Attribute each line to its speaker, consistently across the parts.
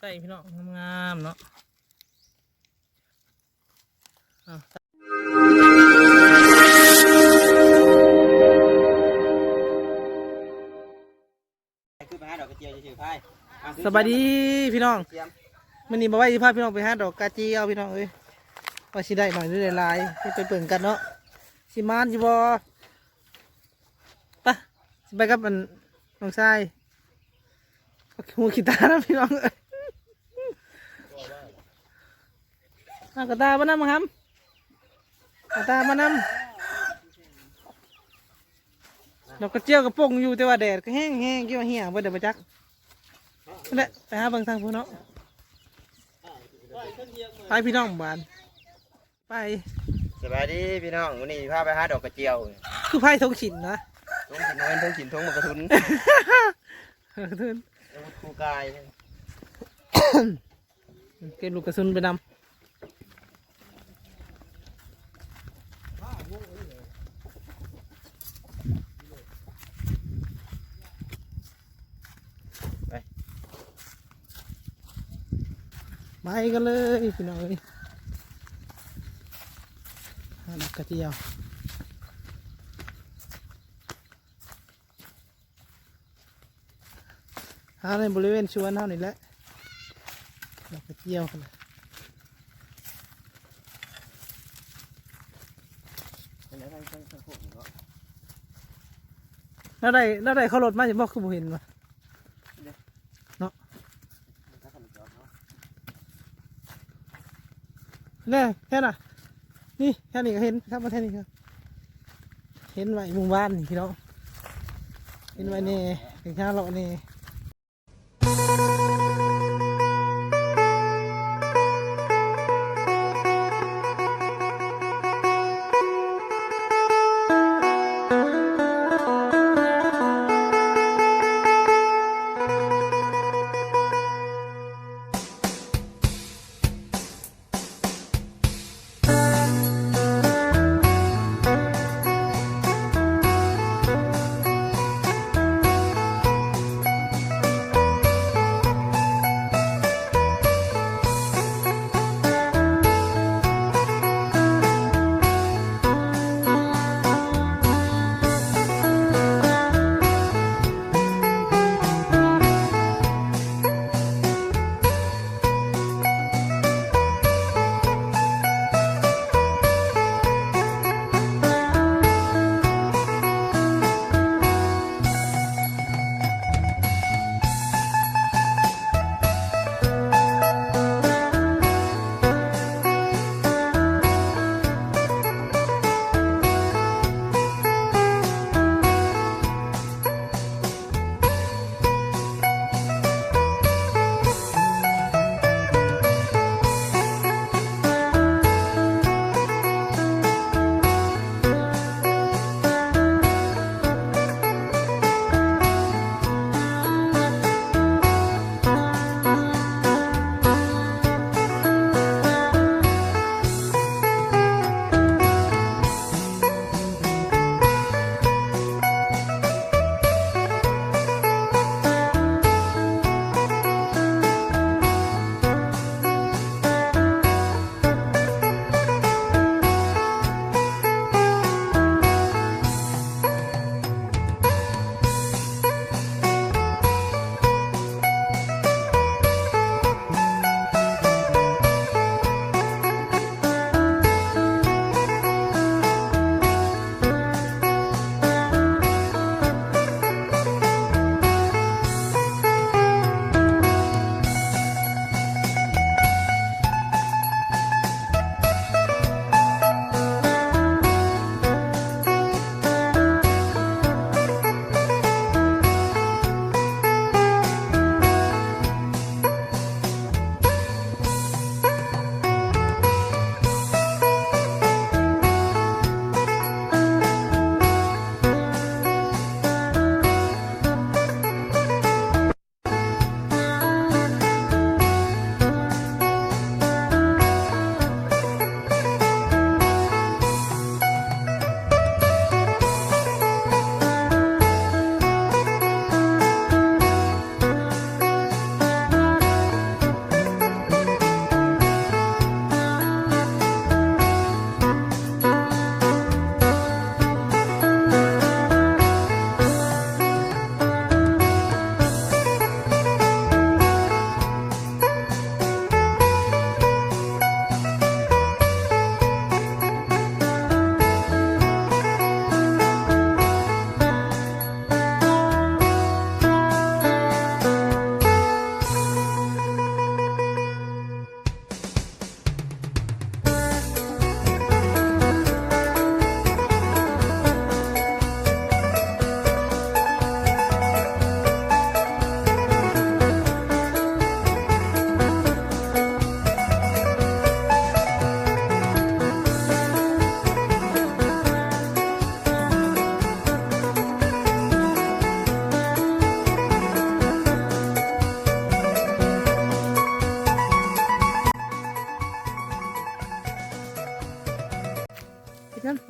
Speaker 1: ใกล้ๆพี่น้องงามๆเนาะอะ
Speaker 2: คือไปหาดอกกระเจียวจะถือไพ่อะ
Speaker 1: สบายดีพี่น้อง
Speaker 2: เตรียม
Speaker 1: มันนี่มาไว้ที่พาพี่น้องไปหาดอกกาจีเอาพี่น้องเอ้ยว่าสิได้หน่อยหรือได้หลายไปไปเปิ่งกันเนาะสิมานสิบอปะสิไปกับมันน้องชายเอาหูขีตาแล้วพี่น้องเอ้ยเอากระตามานำมาครับกระตามานำดอกกระเจียวกระโปงอยู่แต่ว่าแดดก็แห้งแห้งๆเกี่ยวาเหี้ยบ่เดี๋ยวไปจักนั่นแหละไปหาเบิ่งทางพูนเนาะไปพี่น้องบ้านไป
Speaker 2: สบายดีพี่น้องวันนี้พาไปหาดอกกระเจียว
Speaker 1: คือไพ่ทงฉินนะ
Speaker 2: ทงกินเงินทงกินทงมันกระทุน
Speaker 1: เออทุน
Speaker 2: อาวุธคู่กาย
Speaker 1: เก็บลูกกระสุนไปน
Speaker 2: ไกั
Speaker 1: นเลยพี่น้องเอ้ยหาดอกกระเจียวหาในบริเวณชวนเท่านี้แหละดอกกระเจียวกันนะ
Speaker 2: เป็นไงบ้างทั้งทั้งพวกนี้ก็
Speaker 1: แล้วได้แล้วได้เขารถมาจะบอกคือบ่เห็นวะ
Speaker 2: ถ้าทำจอดเนาะ
Speaker 1: แน่แค่น่ะ นี่แค่นี้ก็เห็นครับมาแค่นี้ครับ เห็นไว้มุงบ้านนี่พี่น้องเห็นไว้นี่ถึงข้าวเรานี่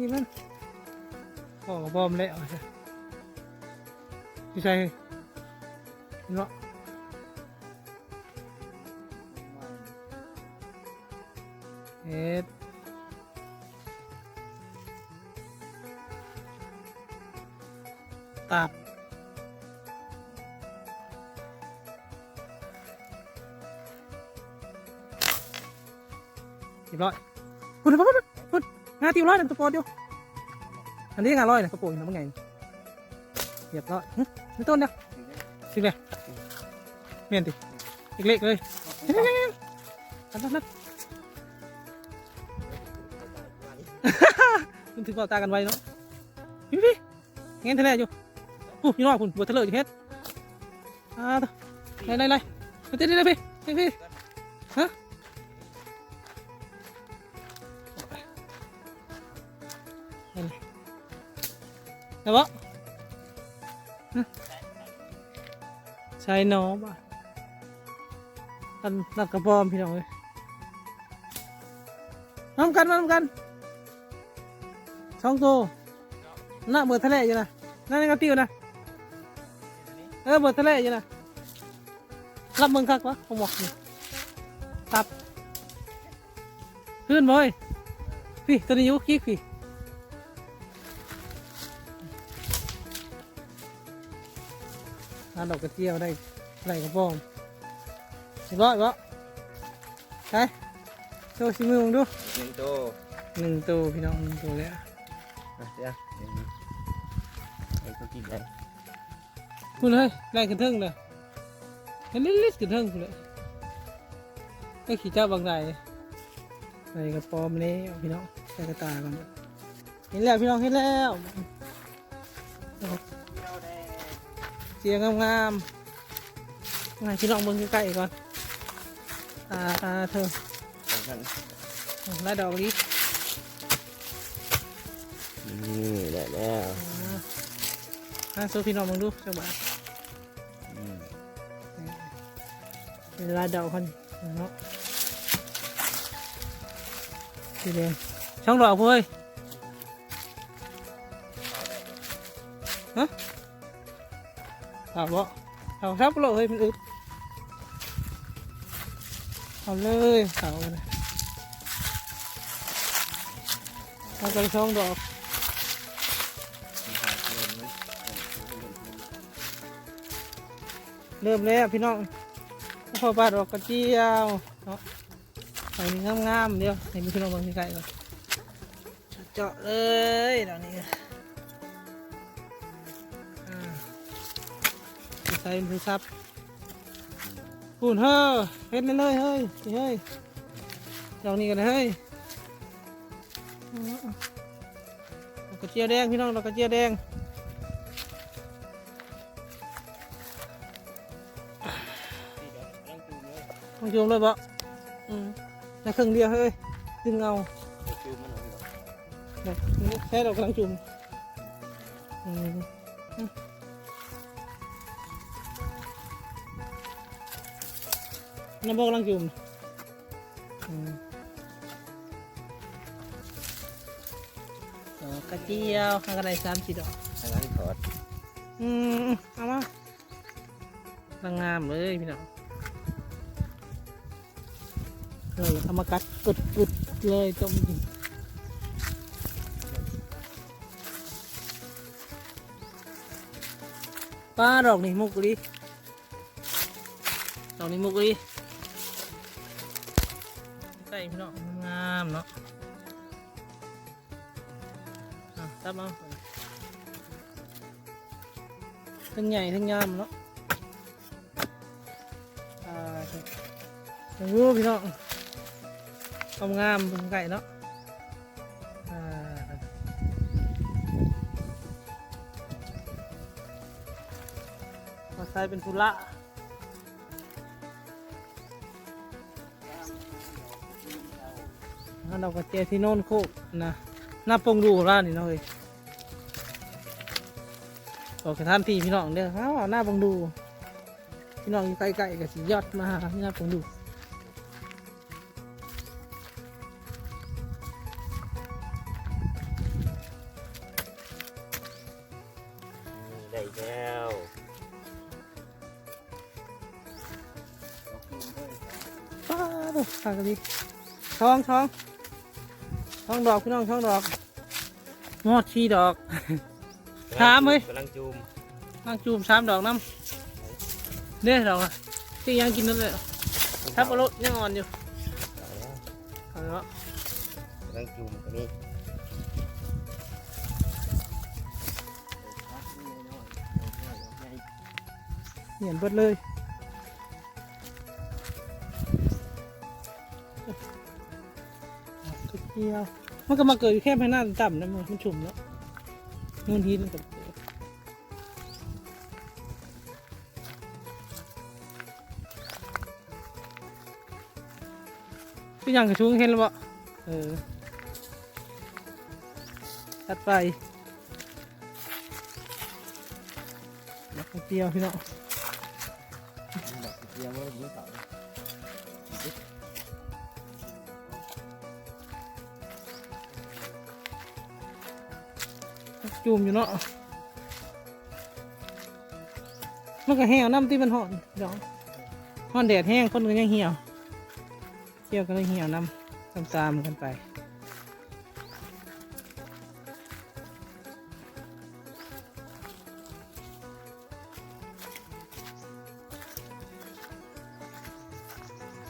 Speaker 1: นี่มันพ่อกับอมแล้วใช่พี่ชายเนบ่เฮ็ดตับเรียบร้อยพุ่นพุ่นพุ่นพุ่น งาติวร้อยหนึ่งตัวโปรดอยู่อันนี้งาร้อยนะตัวโปรดอยู่นะเป็นไงเรียบร้อยหึนี่ต้นเดียสิเลยเมียนติเล็กๆเลยนั่นนั่นนั่นมันถึงเป่าตากันไว้เนาะพี่พี่เงี้ยทะเลอยู่ปุ๊บยี่น้อยคุณบัวทะเลอยู่เฮ็ดอ่าไล่ไล่ไล่ไปเต้นเลยพี่พี่ นะบ่ฮะใช่น้องป่ะตันตัดกระปอมพี่น้องเลยน้ำกันน้ำกันสองตัวน่ะเบิดทะเลอยู่นะนั่นก็ติวนะเออเบิดทะเลอยู่นะรับมึงคักวะผมบอกนี่ตับขึ้นบ่อยพี่ตัวนี้อยุกคิกพี่าดอกกระเจียวได้ไรกระป้อมเห็นบ่เห็นบ่ไปโชว์ชิมือมึงดู
Speaker 2: หนึ่งตัว
Speaker 1: หนึ่งตัวพี่น้องหนึ่งตัวแล้ว
Speaker 2: อะเดี๋ยวไอ้ตัวกี่ใหญ่
Speaker 1: พูดเลยไล่ขึ้นเทิงเลยเห็นลิดๆขึ้นเทิงพูดเลยก็ขี่เจ้าบางใดไรกระป้อมนี้พี่น้องใส่กระตากันเห็นแล้วพี่น้องเห็นแล้ว เสียงงามๆให้พี่น้องเบิ่งใกล้ๆก่อนตาตาเธอไล่ดอกนี้
Speaker 2: นี่แหละแล้ว
Speaker 1: อ่าโซพี่น้องมึงดูจังหวะ
Speaker 2: อืม
Speaker 1: เป็นลายดอกคนเนาะสีแดงช่องดอกเว้ยฮะ เอาบ่เอาซับโลเฮ้ยมันอึดเอาเลยเอาเลยเอาไปช่องดอกเริ่มแล้วพี่น้องพอบาดออกกระเจียวเนาะใส่งามๆเดียวให้พี่น้องบางทีไกลก่อนเจาะเลยเดี๋ยวนี้ ส่มือซับปูนเฮ้อเฮ็ดเลยเลยเฮ้ยเฮ้ยดอกนี้กันเลยเฮ้ยเอาๆดอกกระเจียวแดงพี่น้องดอกกระเจียวแดงมาโยมเลยบ่อืมแต่ครึ่งเดียวเฮ้ยดึงเอาแบบนี้แค่เรากำลังจุ่มอืม น้ำบอกกำลังจุ่มอืมดอกกระเจียวข้างกระไดสามสี่ดอก
Speaker 2: ทางนั้นถอด
Speaker 1: อืมเอามาลังงามเลยพี่น้องเลยเอามากัดกึดกึดเลยต้มกินป้าดอกนี่มุกดิดอกนี่มุกดิใส่ พี่น้องงามเนาะตับเอาทั้งใหญ่ทั้งงามเนาะอ่ารูปพี่น้องควางามเป็นไก่เนาะอ่ามาใส่เป็นทุระ ดอกกระเจียที่โน่นโคกนะหน้าปงดูร้านนี่เนาะเลยบอกกับท่านพี่พี่น้องเด้อเขาหน้าปงดู พี่น้องอยู่ใกล้ๆกับสียอดมาหน้าปงดูได้แล้วป้าดูปากระดิท้องท้อง ช่องดอกพี่น้องช่องดอกงอดชีดอกถามเว้ย
Speaker 2: กำลังจูม
Speaker 1: นั่งจูมสามดอกน้ำเด้อดอกอะที่ยังกินนั่นเลยทับเอารถยังอ่อนอยู่เอาละ
Speaker 2: กำลังจูมตัวนี้
Speaker 1: เหยียนเบิดเลย กระเจียว มันก็มาเกิดอยู่แค่ภายหน้าต่ำๆนะมันมันชุ่มแล้วนู่นทีนกับพี่ยังกระชุ่งเห็นแล้วบ่เออตัดไปดอกกระเจียวพี่น้อง
Speaker 2: จู
Speaker 1: มอยู่เนาะมันก็แห้งน้ำที่มันห่อนเดี๋ยวห่อนแดดแห้งคนก็ยังเหี่ยวเที่ยวก็เลยเหี่ยวน้ำตามตามๆกันไป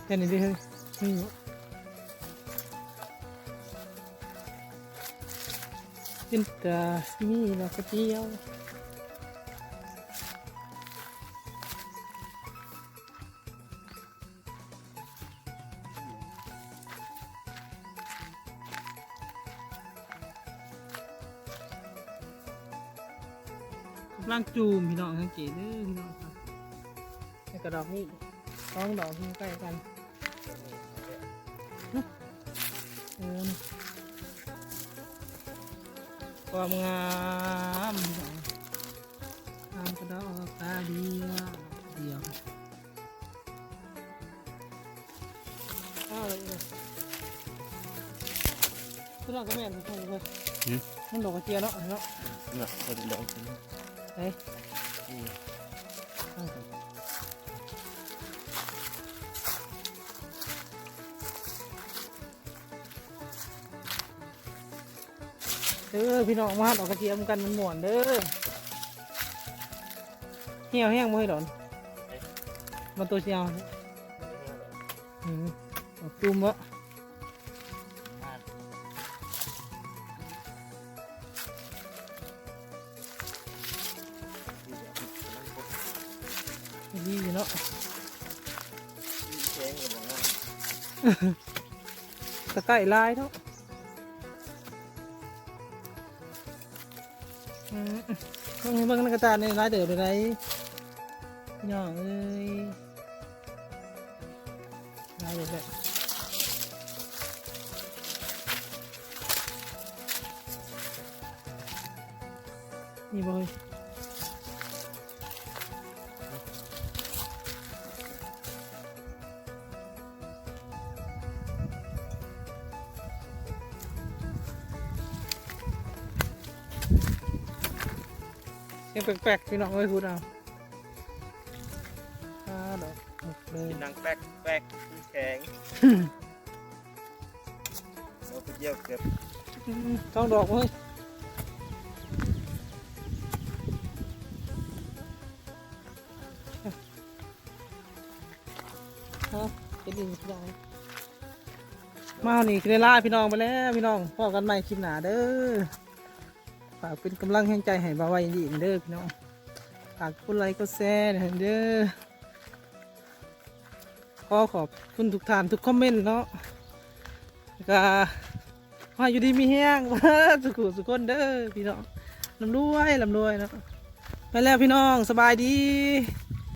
Speaker 1: แค่นี้ดิเฮ้ย นี่อยู่เป็นตานี่เราก็เที่ยวกำลังจูมพี่น้องสังเกตเด้อพี่น้องครับในกระดอกนี่สองดอกที่ใกล้กันเออ ความงามพี่น้องงามกระดอกตาเดียวเดียวอ้าวเลยคุณน้องก็แม่นทุกคนเลยมันดอกกระเจียวเนาะเนาะ
Speaker 2: เนาะคนดอก
Speaker 1: เฮ้ย เด้อพี่น้องมาหัดออกกระเทียมกันมันหมวนเด้อเหี่ยวแห้งบ่ให้ดอนมาตัวเชียวอืมเอาจุ่มวะดีอยู่เนาะตะไคร้ลายเนาะ อืมเบิ่งให้เบิ่งในกระตาในลายเดือดไปไรพี่น้องเอ้ยลายเดือดแบบนี่บ่เฮ้ย ยังแปลกๆพี่น้องเอ้ยพูดเอาอ่าดอกหมดเลย
Speaker 2: กินนังแป๊กแป๊กแข็งดอกกระเจียวเกือบ
Speaker 1: อืมต้องดอกเว้ยฮะเป็นดินพี่น้องมานี่คือได้ล่าพี่น้องไปแล้วพี่น้องพอกันใหม่คลิปหนาเด้อ ฝากเป็นกำลังแห่งใจให้บาวไว้ดีเด้อพี่น้องฝากกดไลค์กดแชร์เด้อขอขอบคุณทุกท่านทุกคอมเมนต์เนาะก็ว่าอยู่ดีมีแห้งสุขุสุขคนเด้อพี่น้องลำรวยลำรวยเนาะไปแล้วพี่น้องสบายดี